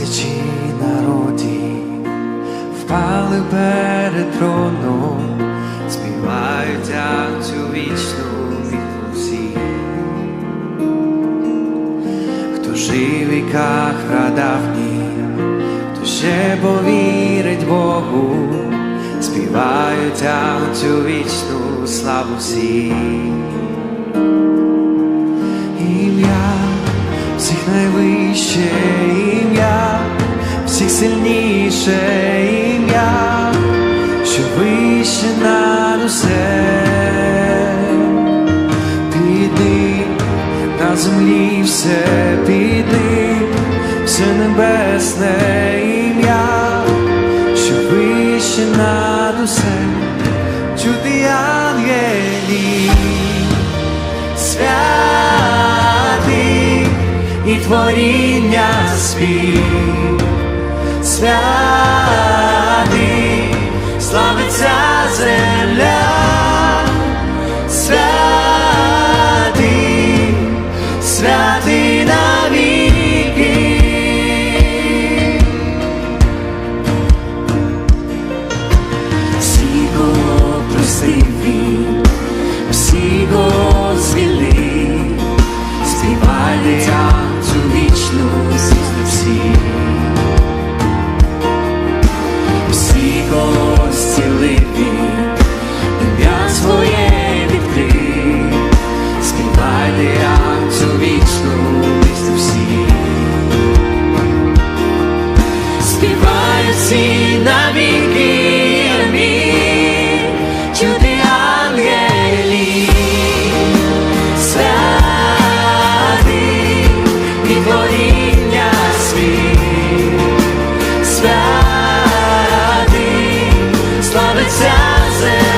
тисячі народів впали перед троном, співають цю вічну всі, хто жив віках прадавні, хто ще повірить Богу, співають цю вічну славу всі. Ім'я всіх найвище сильніше ім'я, що вище над усе. Під ним на землі все під ним, все небесне ім'я, що вище над усе, чути ангелів святий і творіння спів, святий, славиться земля, творіння світ, святий, славиться земля,